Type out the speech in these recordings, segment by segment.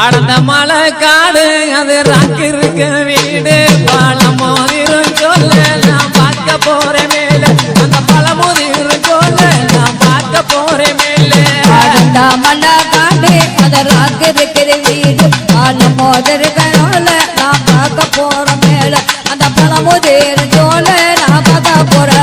அடந்த மலை காடு அது ராக்கு இருக்க வீடு. பழமோதிரும் சொல்ல நான் பார்க்க போறேன் மேல. அந்த பழமோதிரும் சொல்ல நான் பார்க்க போறேன் மேல. அடந்த மலை காடு அது ராக்கு இருக்கிற வீடு. பாலம் மோதிருக்கோல நான் பார்க்க போற மேல. அந்த பழமுதிர் சொல்ல நான் பார்க்க போறேன்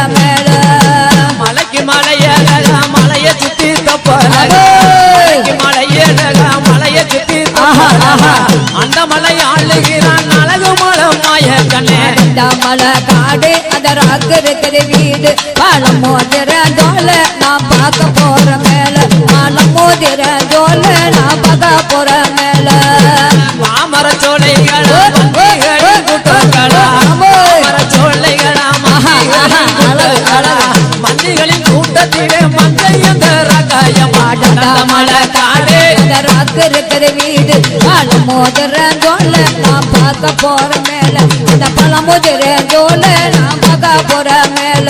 மலை காடு அந்த ராக்கு இருக்கிற வீடு. பாலம் மோதிர ஜோல நான் பார்க்க போற மேல. பாலம் மோதிர ஜோல நான் பார்க்க போற மேல. மாமர சோலைகளா கூட்டங்களா. மாமர சோலைகளா மந்திகளின் கூட்டத்திலே ரகாய மாட்டந்த மலை காடே. அந்த ராக்கு வீடு. பாலம் மோதிர ஜோல நான் பார்க்க போற மேல. மோதிர ஜோல பார்க்க போற மேல.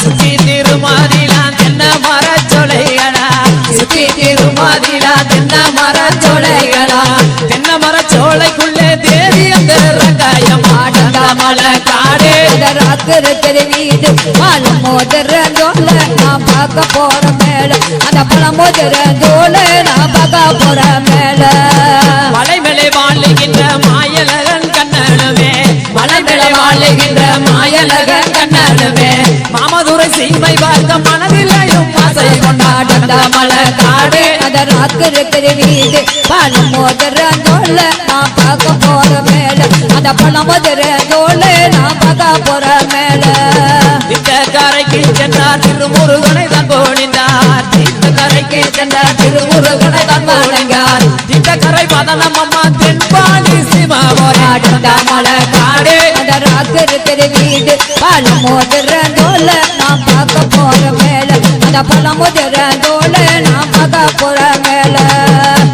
சுத்தி திருமாதிலா தென்ன மர சோலைகளா சுத்தி திருமாதிலா தென்ன மர சோலைகளா தென்ன மர சோலைக்குள்ளே தேவி அந்த ரகாய மாட்டந்த மலை காடே. இருக்கிற வீடு பாலம் மோதிர ஜோல நான் பார்க்க போற மேல. அந்த பழம் மோதிர ஜோல நான் பார்க்க போற மலை. மாயலகன் கண்ணனுமே மாமதுரை சீமை பார்த்த மனதிலையும் ஆசை கொண்டாடந்த மலை காடே ராக்கு இருக்கிற வீடு பழம் மோதிர ஜோல நான் பார்க்க போற மேல. அந்த பழம் மோதிர ஜோல நான் பார்க்க போற மேல. இந்த கரைக்கு சென்றார் திருமுருகனை தான் போனிந்தார் இந்த கரைக்கு சென்றார் திருமுருகனை தான் போனிந்தார் இந்த கரை பதனம் அம்மா தென்பாலி சிவபோராடந்த மலை காடே அந்த ராக்கு இருக்கிற வீடு பழம் மோதிர ஜோல நான் பார்க்க போற மேல அந்த பழம் மோதிர ஜோல நான் பார்க்க போற மேல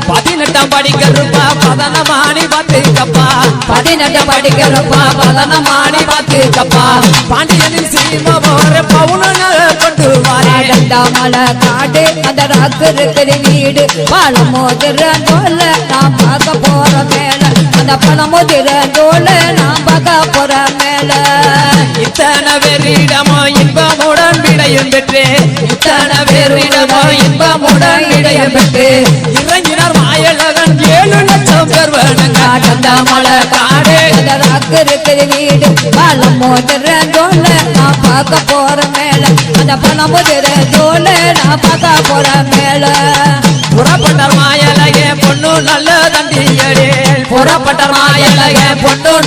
பதினெட்டாம் படிக்கிறப்பா பதனமானி பார்த்துக்கப்பா. பதினெட்டு படிக்கிறப்பா பதனமானி பார்த்துக்கப்பா. பாண்டியனின் சீம போற பவுனன கொண்டு வாரே. அடர்ந்த மலை காடு அந்த ராக்கு இருக்கிற வீடு. பழம் மோதிர ஜோல நான் பார்க்க போற மேல. அந்த மோதிர ஜோல நான் பார்க்க போற மேல. இத்தனை பேரிடமோ இன்பமுடன் விடையும் பெற்று. இத்தனை பேரிடமோ இன்பமுடன் விடையும் பெற்று. இறங்கினார் மாயழகன் ஏழு லட்சம் பெறுவனங்க அந்த மலை காடே. ராக்கு இருக்கிற வீடு மோதிர ஜோல நான் பார்க்க போற மேல. அந்த மோதிர ஜோல நான் பார்க்க போற மேல.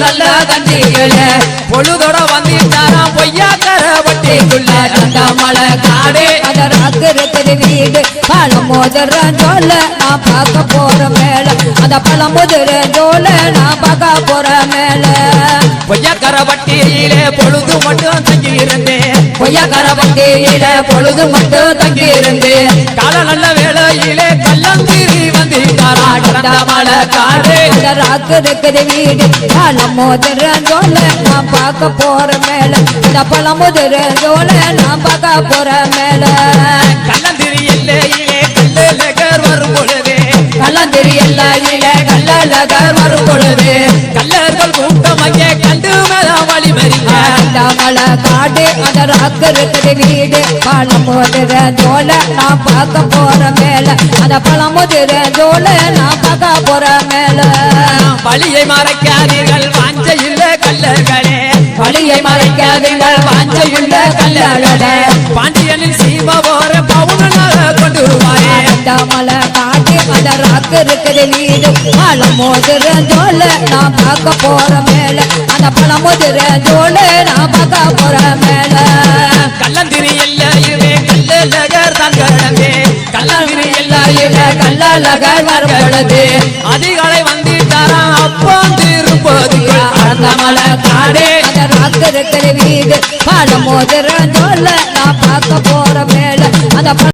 நல்ல தண்டிகளே பொழுதோட வந்துட்டாராம் பொய்யாக்கர வட்டிக்குள்ள. அந்த மலை காடே ராக்கு இருக்கிற வீடு. பழம் மோதிர ஜோல நான் பார்க்க போற மேல. அந்த பழம் மோதிர ஜோல நான் பார்க்க போற மேல. பொய்யாக்கர வட்டியிலே பொழுது மட்டும் தங்கி இருந்தேன் பொய்யாக்கர வட்டியிலே பொழுது மட்டும் தங்கி இருந்தேன் கால நல்ல வேளையிலே வீடு. பழம் மோதிர ஜோல நான் பார்க்க போற மேல. அந்த பழம் மோதிர ஜோல நான் பார்க்க போற மேல. கள்ளந்திரி எல்லையிலே கல்லழகர் வரும் பொழுது கள்ளந்திரி எல்லையிலே கல்லழகர் வரும் பொழுது கல்லர்கள் மலை காடு அந்த ராக்கு இருக்கிற வீடு. பழம் மோதிர ஜோல நான் பார்க்க போற மேல. அந்த பழம் மோதிர ஜோல நான் பார்க்க போற மேல. வழியை மறைக்காதீர்கள் வாஞ்சையுள்ள கல்லர்களே. வழியை மறைக்காதீர்கள் வாஞ்சையுள்ள கல்லர்களே. பாண்டியனின் சீம போற பவுனாக கொண்டு வாரே அந்த மலை ராக்கு இருக்கிற வீடு. பழம் மோதிர ஜோல நான் பார்க்க போற மேல. அந்த பழம் மோதிர ஜோல நான் பார்க்க போற மேல. கள்ளந்திரி எல்லையுமே கல்லழகர் தான் கிடந்தே கள்ளந்திரி எல்லையுமே கல்லழகர் வரும் பொழுது. அதிகாலை வந்துட்டாராம் அப்பா திருப்பதி அந்த மலை காடே அந்த ராக்கு இருக்கிற வீடு. பழம் மோதிர